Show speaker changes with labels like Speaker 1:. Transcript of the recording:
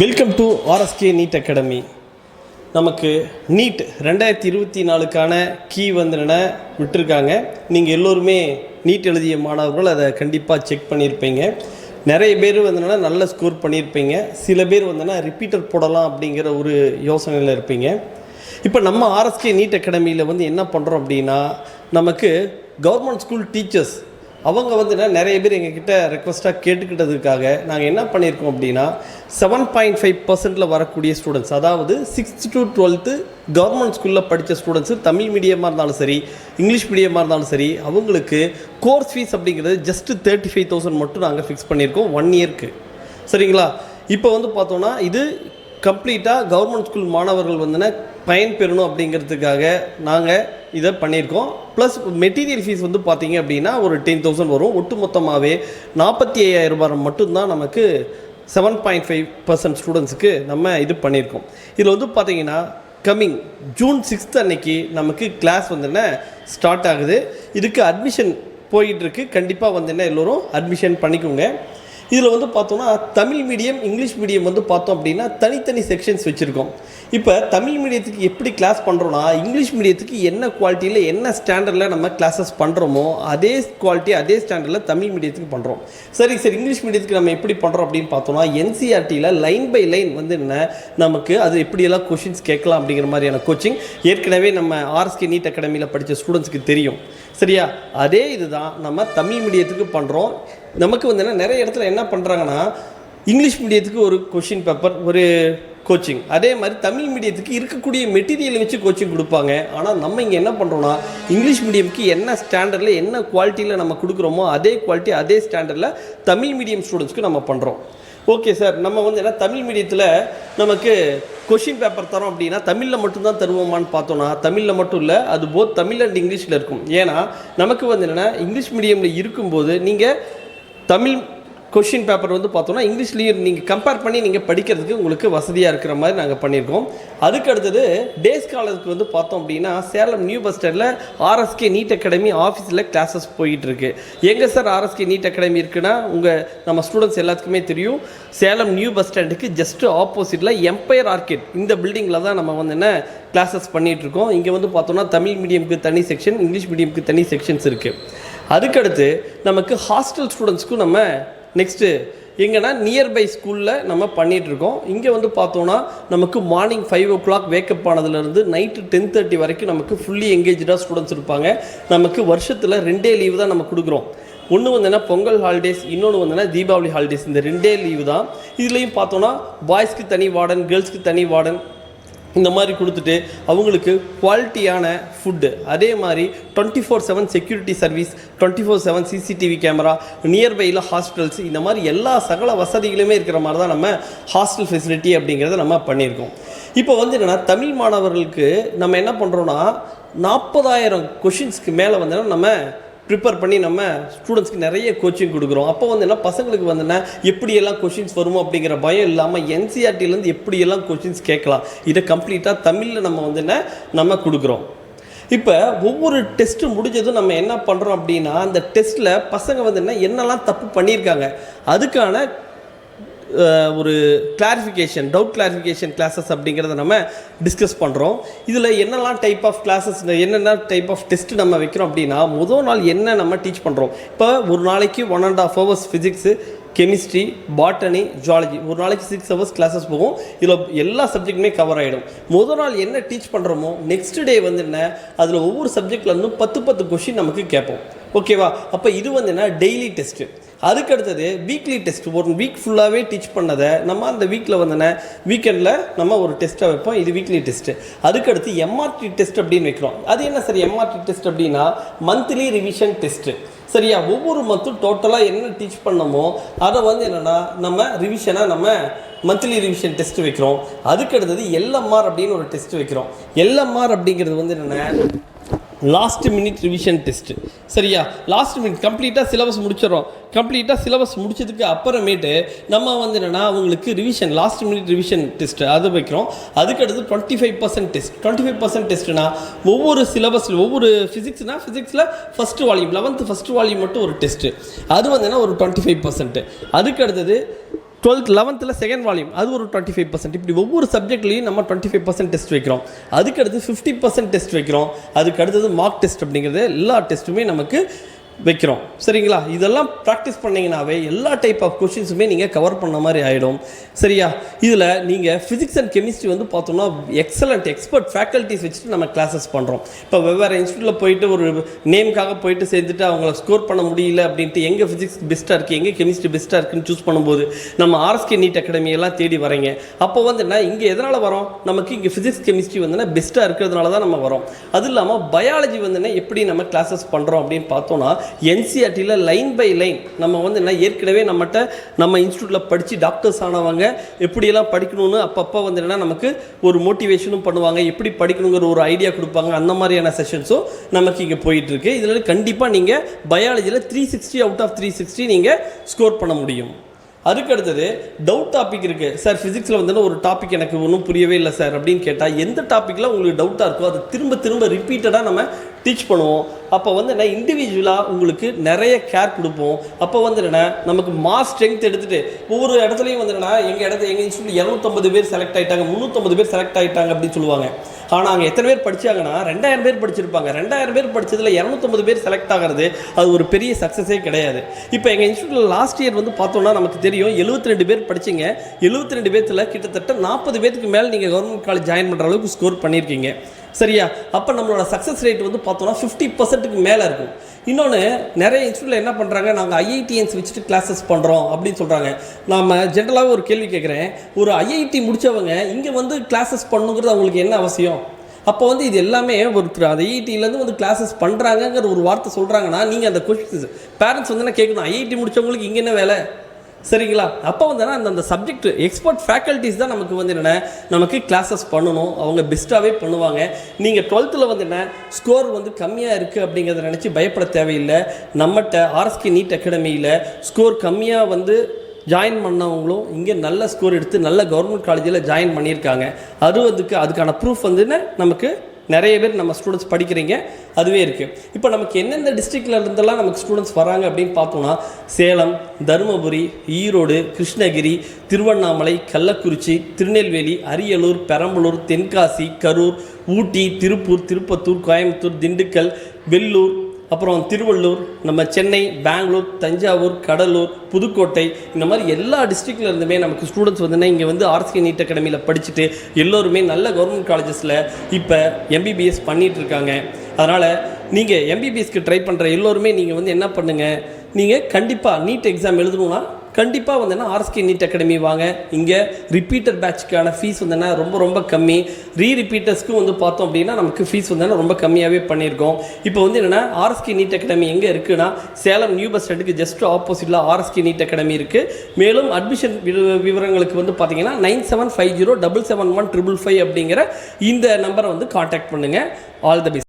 Speaker 1: Welcome to RSK NEET academy நமக்கு NEET ரெண்டாயிரத்தி இருபத்தி நாலுக்கான கீ வந்து விட்டுருக்காங்க. நீங்கள் எல்லோருமே நீட் எழுதிய மாணவர்கள் அதை கண்டிப்பாக செக் பண்ணியிருப்பீங்க நிறைய பேர் வந்து நல்ல ஸ்கோர் பண்ணியிருப்பீங்க சில பேர் வந்து ரிப்பீட்டர் போடலாம் அப்படிங்கிற ஒரு யோசனையில் இருப்பீங்க. இப்போ நம்ம ஆர்எஸ்கே நீட் அகாடமியில் வந்து என்ன பண்ணுறோம் அப்படின்னா நமக்கு கவர்மெண்ட் ஸ்கூல் டீச்சர்ஸ் அவங்க வந்து நிறைய பேர் எங்ககிட்ட ரெக்வஸ்ட்டாக கேட்டுக்கிட்டதுக்காக நாங்கள் என்ன பண்ணியிருக்கோம் அப்படின்னா செவன் பாயிண்ட் ஃபைவ் பர்சன்ட்டில் வரக்கூடிய ஸ்டூடெண்ட்ஸ் அதாவது சிக்ஸ்த் டு டுவெல்த்து கவர்மெண்ட் ஸ்கூலில் படித்த ஸ்டூடெண்ட்ஸு தமிழ் மீடியமாக இருந்தாலும் சரி இங்கிலீஷ் மீடியமாக இருந்தாலும் சரி அவங்களுக்கு கோர்ஸ் ஃபீஸ் அப்படிங்கிறது ஜஸ்ட்டு தேர்ட்டி ஃபைவ் தௌசண்ட் மட்டும் நாங்கள் ஃபிக்ஸ் பண்ணியிருக்கோம் ஒன் இயர்க்கு சரிங்களா? இப்போ வந்து பார்த்தோன்னா இது கம்ப்ளீட்டாக கவர்மெண்ட் ஸ்கூல் மாணவர்கள் வந்துன்னா பயன் பெறணும் அப்படிங்கிறதுக்காக நாங்கள் இதை பண்ணியிருக்கோம். ப்ளஸ் மெட்டீரியல் ஃபீஸ் வந்து பார்த்தீங்க அப்படின்னா ஒரு டென் தௌசண்ட் வரும். ஒட்டு மொத்தமாகவே நாற்பத்தி ஐயாயிரம் ரூபாய் மட்டும்தான் நமக்கு செவன் பாயிண்ட் ஃபைவ் பர்சன்ட் ஸ்டூடெண்ட்ஸுக்கு நம்ம இது பண்ணியிருக்கோம். இதில் வந்து பார்த்தீங்கன்னா கம்மிங் ஜூன் சிக்ஸ்த் அன்னைக்கு நமக்கு கிளாஸ் வந்து ஸ்டார்ட் ஆகுது. இதுக்கு அட்மிஷன் போயிட்டுருக்கு கண்டிப்பாக வந்துன்னா எல்லோரும் அட்மிஷன் பண்ணிக்கோங்க. இதில் வந்து பார்த்தோன்னா தமிழ் மீடியம் இங்கிலீஷ் மீடியம் வந்து பார்த்தோம் அப்படின்னா தனித்தனி செக்ஷன்ஸ் வச்சுருக்கோம். இப்போ தமிழ் மீடியத்துக்கு எப்படி கிளாஸ் பண்ணுறோன்னா இங்கிலீஷ் மீடியத்துக்கு என்ன குவாலிட்டியில் என்ன ஸ்டாண்டர்டில் நம்ம கிளாஸஸ் பண்ணுறோமோ அதே குவாலிட்டி அதே ஸ்டாண்டர்டில் தமிழ் மீடியத்துக்கு பண்ணுறோம் சரி சரி இங்கிலீஷ் மீடியத்துக்கு நம்ம எப்படி பண்ணுறோம் அப்படின்னு பார்த்தோம்னா என்சிஆர்டியில் லைன் பை லைன் வந்து என்ன நமக்கு அது எப்படியெல்லாம் கொஷின்ஸ் கேட்கலாம் அப்படிங்கிற மாதிரியான கோச்சிங் ஏற்கனவே நம்ம ஆர்எஸ்கே நீட் அகாடமியில் படித்த ஸ்டூடெண்ட்ஸ்க்கு தெரியும். சரியா? அதே இதுதான் நம்ம தமிழ் மீடியத்துக்கு பண்ணுறோம் நமக்கு வந்து என்ன நிறைய இடத்துல என்ன பண்ணுறாங்கன்னா இங்கிலீஷ் மீடியத்துக்கு ஒரு கொஷின் பேப்பர் ஒரு கோச்சிங் அதே மாதிரி தமிழ் மீடியத்துக்கு இருக்கக்கூடிய மெட்டீரியல் வச்சு கோச்சிங் கொடுப்பாங்க. ஆனால் நம்ம இங்கே என்ன பண்ணுறோன்னா இங்கிலீஷ் மீடியம்க்கு என்ன ஸ்டாண்டர்டில் என்ன குவாலிட்டியில் நம்ம கொடுக்குறோமோ அதே குவாலிட்டி அதே ஸ்டாண்டர்டில் தமிழ் மீடியம் ஸ்டூடெண்ட்ஸ்க்கு நம்ம பண்ணுறோம் ஓகே சார் நம்ம வந்து என்ன தமிழ் மீடியத்தில் நமக்கு கொஷின் பேப்பர் தரோம் அப்படின்னா தமிழில் மட்டும்தான் தருவோமான்னு பார்த்தோன்னா தமிழில் மட்டும் இல்லை அது போத் தமிழ் அண்ட் இங்கிலீஷில் இருக்கும். ஏன்னா நமக்கு வந்து என்னென்னா இங்கிலீஷ் மீடியமில் இருக்கும்போது நீங்கள் தமிழ் கொஷின் பேப்பர் வந்து பார்த்தோன்னா இங்கிலீஷ்லேயும் நீங்கள் கம்பேர் பண்ணி நீங்கள் படிக்கிறதுக்கு உங்களுக்கு வசதியாக இருக்கிற மாதிரி நாங்கள் பண்ணியிருக்கோம். அதுக்கு அடுத்தது டே ஸ்காலருக்கு வந்து பார்த்தோம் அப்படின்னா சேலம் நியூ பஸ் ஸ்டாண்டில் ஆர்எஸ்கே நீட் அகாடமி ஆஃபீஸில் கிளாஸஸ் போயிட்டுருக்கு. எங்கே சார் ஆர்எஸ்கே நீட் அகாடமி இருக்குன்னா உங்கள் நம்ம ஸ்டூடெண்ட்ஸ் எல்லாத்துக்குமே தெரியும். சேலம் நியூ பஸ் ஸ்டாண்டுக்கு ஜஸ்ட்டு ஆப்போசிட்டில் எம்பையர் ஆர்கிட் இந்த பில்டிங்கில் தான் நம்ம வந்து என்ன கிளாஸஸ் பண்ணிகிட்டு இருக்கோம் இங்கே வந்து பார்த்தோன்னா தமிழ் மீடியமுக்கு தனி செக்ஷன் இங்கிலீஷ் மீடியமுக்கு தனி செக்ஷன்ஸ் இருக்குது அதுக்கடுத்து நமக்கு ஹாஸ்டல் ஸ்டூடெண்ட்ஸ்க்கும் நம்ம நெக்ஸ்ட்டு எங்கன்னா நியர்பை ஸ்கூலில் நம்ம பண்ணிகிட்ருக்கோம் இங்கே வந்து பார்த்தோன்னா நமக்கு morning five o'clock wake up ஆனதுலேருந்து night ten thirty வரைக்கும் நமக்கு ஃபுல்லி எங்கேஜாக ஸ்டூடெண்ட்ஸ் இருப்பாங்க. நமக்கு வருஷத்தில் ரெண்டே லீவு தான் நம்ம கொடுக்குறோம். ஒன்று வந்துன்னா பொங்கல் ஹாலிடேஸ் இன்னொன்று வந்துன்னா தீபாவளி ஹாலிடேஸ் இந்த ரெண்டே லீவு தான். இதுலேயும் பார்த்தோன்னா பாய்ஸ்க்கு தனி வார்டன் கேர்ள்ஸ்க்கு தனி வார்டன் இந்த மாதிரி கொடுத்துட்டு அவங்களுக்கு குவாலிட்டியான ஃபுட்டு அதே மாதிரி twenty four seven security service twenty four seven CCTV camera நியர்பையில் hospitals இந்த மாதிரி எல்லா சகல வசதிகளுமே இருக்கிற மாதிரி தான் நம்ம ஹாஸ்டல் ஃபெசிலிட்டி அப்படிங்கிறத நம்ம பண்ணியிருக்கோம். இப்போ வந்து என்னென்னா தமிழ் மாணவர்களுக்கு நம்ம என்ன பண்ணுறோன்னா நாற்பதாயிரம் கொஷின்ஸ்க்கு மேலே வந்து நம்ம ப்ரிப்பேர் பண்ணி நம்ம ஸ்டூடெண்ட்ஸ்க்கு நிறைய கோச்சிங் கொடுக்குறோம். அப்போ வந்து என்ன பசங்களுக்கு வந்து எப்படியெல்லாம் கொஷின்ஸ் வருமோ அப்படிங்கிற பயம் இல்லாமல் என்சிஆர்டிலேருந்து எப்படியெல்லாம் கொஷின்ஸ் கேட்கலாம் இதை கம்ப்ளீட்டாக தமிழில் நம்ம வந்து என்ன நம்ம கொடுக்குறோம். இப்போ ஒவ்வொரு டெஸ்ட்டு முடிஞ்சதும் நம்ம என்ன பண்ணுறோம் அப்படின்னா அந்த டெஸ்ட்டில் பசங்க வந்து என்ன என்னெல்லாம் தப்பு பண்ணியிருக்காங்க அதுக்கான ஒரு கிளாரிஃபிகேஷன் டவுட் கிளாரிஃபிகேஷன் கிளாஸஸ் அப்படிங்கிறத நம்ம டிஸ்கஸ் பண்ணுறோம் இதில் என்னெல்லாம் டைப் ஆஃப் கிளாஸஸ் என்னென்ன டைப் ஆஃப் டெஸ்ட் நம்ம வைக்கிறோம் அப்படின்னா முதல் நாள் என்ன நம்ம டீச் பண்ணுறோம் இப்போ ஒரு நாளைக்கு one and half hours physics chemistry botany zoology ஒரு நாளைக்கு சிக்ஸ் ஹவர்ஸ் கிளாஸஸ் போகும். இதில் எல்லா சப்ஜெக்ட்டுமே கவர் ஆகிடும் முதல் நாள் என்ன டீச் பண்ணுறோமோ நெக்ஸ்ட் டே வந்து என்ன அதில் ஒவ்வொரு சப்ஜெக்ட்லேருந்தும் பத்து பத்து கொஷின் நமக்கு கேட்போம். ஓகேவா அப்போ இது வந்து என்ன டெய்லி டெஸ்ட்டு அதுக்கு அடுத்தது வீக்லி டெஸ்ட் ஒரு வீக் ஃபுல்லாகவே டீச் பண்ணதை நம்ம அந்த வீக்கில் வந்து வீக்கெண்டில் நம்ம ஒரு டெஸ்ட்டை வைப்போம். இது வீக்லி டெஸ்ட்டு அதுக்கடுத்து எம்ஆர்டி டெஸ்ட் அப்படின்னு வைக்கிறோம். அது என்ன சார் எம்ஆர்டி டெஸ்ட் அப்படின்னா மந்த்லி ரிவிஷன் டெஸ்ட்டு சரியா? ஒவ்வொரு மந்த்தும் டோட்டலாக என்ன டீச் பண்ணமோ அதை வந்து என்னென்னா நம்ம ரிவிஷனாக நம்ம மந்த்லி ரிவிஷன் டெஸ்ட் வைக்கிறோம். அதுக்கு அடுத்தது எல்எம்ஆர் அப்படின்னு ஒரு டெஸ்ட் வைக்கிறோம். எல்எம்ஆர் அப்படிங்கிறது வந்து என்னென்ன லாஸ்ட் மினிட் ரிவிஷன் டெஸ்ட்டு சரியா? லாஸ்ட் மினிட் கம்ப்ளீட்டாக சிலபஸ் முடிச்சிடறோம். கம்ப்ளீட்டாக சிலபஸ் முடிச்சதுக்கு அப்புறமேட்டு நம்ம வந்து என்னென்னா அவங்களுக்கு revision last minute revision test அது வைக்கிறோம். அதுக்கடுத்து twenty five percent test twenty five percent டெஸ்ட்னா ஒவ்வொரு சிலபஸில் ஒவ்வொரு ஃபிசிக்ஸ்னால் ஃபிசிக்ஸில் first volume eleventh first volume மட்டும் ஒரு டெஸ்ட்டு அது வந்து ஒரு டுவெண்ட்டி ஃபைவ் பர்சன்ட்டு அதுக்கு அடுத்தது டுவெல்த் லெவன்த்தில் செகண்ட் வால்யூம் அது ஒரு டுவெண்ட்டி ஃபைவ் பர்சன்ட் இப்படி ஒவ்வொரு சப்ஜெக்ட்லையும் நம்ம டுவெண்ட்டி ஃபைவ் பர்சன்ட் டெஸ்ட் வைக்கிறோம். அதுக்கு அடுத்து ஃபிஃப்டி பர்சன்ட் டெஸ்ட் வைக்கிறோம். அதுக்கு அடுத்தது மார்க் டெஸ்ட் அப்படிங்கிறது எல்லா டெஸ்ட்டுமே நமக்கு வைக்கிறோம். சரிங்களா? இதெல்லாம் ப்ராக்டிஸ் பண்ணிங்கனாவே எல்லா டைப் ஆஃப் கொஷின்ஸுமே நீங்கள் கவர் பண்ண மாதிரி ஆகிடும் சரியா? இதில் நீங்கள் ஃபிசிக்ஸ் அண்ட் கெமிஸ்ட்ரி வந்து பார்த்தோம்னா எக்ஸலண்ட் எக்ஸ்பர்ட் ஃபேக்கல்ட்டிஸ் வச்சுட்டு நம்ம கிளாஸஸ் பண்ணுறோம் இப்போ வெவ்வேறு இன்ஸ்டியூட்டில் போயிட்டு ஒரு நேம்காக போயிட்டு சேர்ந்துட்டு அவங்கள ஸ்கோர் பண்ண முடியல அப்படின்ட்டு எங்கே ஃபிசிக்ஸ் பெஸ்ட்டாக இருக்குது எங்கே கெமிஸ்ட்ரி பெஸ்ட்டாக இருக்குன்னு சூஸ் பண்ணும்போது நம்ம ஆர்எஸ்கே நீட் அகாடமி எல்லாம் தேடி வரீங்க அப்போ வந்து என்ன? இங்கே எதனால் வரோம் நமக்கு இங்கே ஃபிசிக்ஸ் கெமிஸ்ட்ரி வந்துன்னா பெஸ்ட்டாக இருக்கிறதுனால தான் நம்ம வரோம் அது இல்லாமல் பயாலஜி வந்துன்னா எப்படி நம்ம கிளாஸஸ் பண்ணுறோம் அப்படின்னு பார்த்தோன்னா என்சிஆர்டியில் லைன் பை லைன் நம்ம வந்து என்ன ஏற்கனவே நம்மகிட்ட நம்ம இன்ஸ்டியூட்டில் படித்து டாக்டர்ஸ் ஆனவங்க எப்படியெல்லாம் படிக்கணும்னு அப்பப்போ வந்து என்ன நமக்கு ஒரு மோட்டிவேஷனும் பண்ணுவாங்க. எப்படி படிக்கணுங்கிற ஒரு ஐடியா கொடுப்பாங்க. அந்த மாதிரியான செஷன்ஸும் நமக்கு இங்கே போயிட்டுருக்கு. இதில் கண்டிப்பாக நீங்கள் பயாலஜியில் three sixty out of three sixty நீங்கள் ஸ்கோர் பண்ண முடியும். அதுக்கு அடுத்தது டவுட் டாபிக் இருக்குது சார் ஃபிசிக்ஸில் வந்து ஒரு டாபிக் எனக்கு ஒன்றும் புரியவே இல்லை சார் அப்படின்னு கேட்டால் எந்த டாப்பிக்கில் உங்களுக்கு டவுட்டாக இருக்கோ அதை திரும்ப திரும்ப ரிப்பீட்டடாக நம்ம டீச் பண்ணுவோம். அப்போ வந்து என்ன இண்டிவிஜுவலாக உங்களுக்கு நிறைய கேர் கொடுப்போம். அப்போ வந்து என்ன நமக்கு மாஸ் ஸ்ட்ரென்த் எடுத்துகிட்டு ஒவ்வொரு இடத்துலையும் வந்து என்ன எங்கள் இடத்துல எங்கள் இன்ஸ்டியூட் இரநூத்தம்பது பேர் செலக்ட் ஆகிட்டாங்க முந்நூற்றம்பது பேர் செலக்ட் ஆகிட்டாங்க அப்படின்னு சொல்லுவாங்க. ஆனால் அங்கே எத்தனை பேர் படித்தாங்கன்னா ரெண்டாயிரம் பேர் படிச்சிருப்பாங்க. ரெண்டாயிரம் பேர் படித்ததில் இரநூத்தம்பது பேர் செலக்ட் ஆகிறது அது ஒரு பெரிய சக்ஸஸே கிடையாது. இப்போ எங்கள் இன்ஸ்டியூட்டில் லாஸ்ட் இயர் வந்து பார்த்தோம்னா நமக்கு தெரியும் 72 ரெண்டு பேர் படிச்சீங்க. 72 ரெண்டு பேர்த்தில் கிட்டத்தட்ட நாற்பது பேருக்கு மேலே நீங்கள் கவர்மெண்ட் காலேஜ் ஜாயின் பண்ணுற அளவுக்கு ஸ்கோர் பண்ணியிருக்கீங்க. சரியா? அப்போ நம்மளோட சக்ஸஸ் ரேட் வந்து பார்த்தோம்னா ஃபிஃப்டி பர்சன்ட்டுக்கு மேலே இருக்கும். இன்னொன்று நிறைய இன்ஸ்டியூட்டில் என்ன பண்ணுறாங்க நாங்கள் ஐஐடிஎன்ஸ் வச்சுட்டு கிளாஸஸ் பண்ணுறோம் அப்படின்னு சொல்கிறாங்க நாம ஜென்ரலாகவே ஒரு கேள்வி கேட்குறேன் ஒரு ஐஐடி முடித்தவங்க இங்கே வந்து கிளாஸஸ் பண்ணுங்கிறது அவங்களுக்கு என்ன அவசியம்? அப்போ வந்து இது எல்லாமே ஒருத்தர் அந்த ஐஐடியிலேருந்து வந்து கிளாஸஸ் பண்ணுறாங்கங்கிற ஒரு வார்த்தை சொல்கிறாங்கன்னா நீங்கள் அந்த கொஸ்டின்ஸ் பேரண்ட்ஸ் வந்து என்ன கேட்கணும்? ஐஐடி முடித்தவங்களுக்கு இங்கே என்ன வேலை? சரிங்களா? அப்போ வந்து அந்த அந்த சப்ஜெக்ட் எக்ஸ்பர்ட் ஃபேக்கல்ட்டிஸ் தான் நமக்கு வந்து என்ன நமக்கு கிளாஸஸ் பண்ணணும். அவங்க பெஸ்ட்டாகவே பண்ணுவாங்க. நீங்கள் டுவெல்த்தில் வந்து என்ன ஸ்கோர் வந்து கம்மியாக இருக்குது அப்படிங்கிறத நினச்சி பயப்பட தேவையில்லை. நம்மகிட்ட ஆர்எஸ்கே நீட் அகாடமியில் ஸ்கோர் கம்மியாக வந்து ஜாயின் பண்ணவங்களும் இங்கே நல்ல ஸ்கோர் எடுத்து நல்ல கவர்மெண்ட் காலேஜில் ஜாயின் பண்ணியிருக்காங்க. அறுபதுக்கு அதுக்கான ப்ரூஃப் வந்து என்ன நமக்கு நிறைய பேர் நம்ம ஸ்டூடெண்ட்ஸ் படிக்கிறீங்க அதுவே இருக்குது இப்போ நமக்கு எந்தெந்த டிஸ்ட்ரிக்டில் இருந்தெல்லாம் நமக்கு ஸ்டூடெண்ட்ஸ் வராங்க அப்படின்னு பார்த்தோம்னா சேலம் தருமபுரி ஈரோடு கிருஷ்ணகிரி திருவண்ணாமலை கள்ளக்குறிச்சி திருநெல்வேலி அரியலூர் பெரம்பலூர் தென்காசி கரூர் ஊட்டி திருப்பூர் திருப்பத்தூர் கோயம்புத்தூர் திண்டுக்கல் வெள்ளூர் அப்புறம் திருவள்ளூர் நம்ம சென்னை பெங்களூர் தஞ்சாவூர் கடலூர் புதுக்கோட்டை இந்த மாதிரி எல்லா டிஸ்ட்ரிக்ட்ல இருந்துமே நமக்கு ஸ்டூடெண்ட்ஸ் வந்து இங்கே வந்து ஆர்சிகே நீட் அகாடமியில் படிச்சுட்டு எல்லோருமே நல்ல கவர்மெண்ட் காலேஜஸில் இப்போ எம்பிபிஎஸ் பண்ணிகிட்ருக்காங்க இருக்காங்க. அதனால் நீங்கள் எம்பிபிஎஸ்க்கு ட்ரை பண்ணுற எல்லோருமே நீங்கள் வந்து என்ன பண்ணுங்கள் நீங்கள் கண்டிப்பாக நீட் எக்ஸாம் எழுதணும்னா கண்டிப்பாக வந்தேன்னா ஆர்எஸ்கே நீட் அகாடமி வாங்க. இங்கே ரிப்பீட்டர் பேட்சுக்கான ஃபீஸ் வந்தேன்னா ரொம்ப ரொம்ப கம்மி. ரீ ரிப்பீட்டர்ஸ்க்கும் வந்து பார்த்தோம் அப்படின்னா நமக்கு ஃபீஸ் வந்தேன்னா ரொம்ப கம்மியாகவே பண்ணியிருக்கோம். இப்போ வந்து என்னென்னா ஆர்எஸ்கே நீட் அகாடமி எங்கே இருக்குன்னா சேலம் நியூ பஸ் ஸ்டாண்டுக்கு ஜஸ்ட் ஆப்போசிட்டில் ஆர்எஸ்கே நீட் அகாடமி இருக்குது மேலும் அட்மிஷன் விவரங்களுக்கு வந்து பார்த்தீங்கன்னா nine seven five zero double seven one triple five அப்படிங்கிற இந்த நம்பரை வந்து காண்டாக்ட் பண்ணுங்கள் ஆல் த பெஸ்ட்